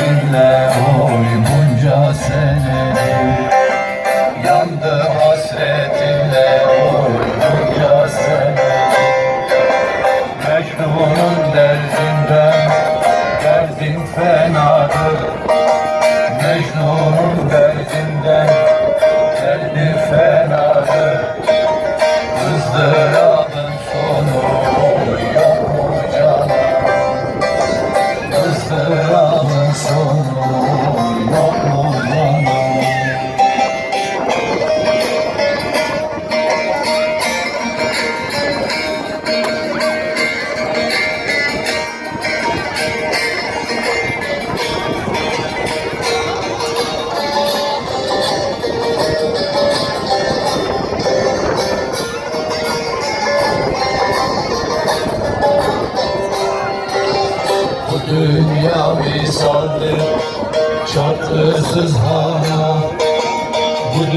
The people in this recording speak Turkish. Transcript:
hasretinle oy bunca sene. Yandı hasretinle oy bunca sene. Mecnun'un derdinden derdin fenadır. Mecnun'un derdinden visandır Şartsız hana Bu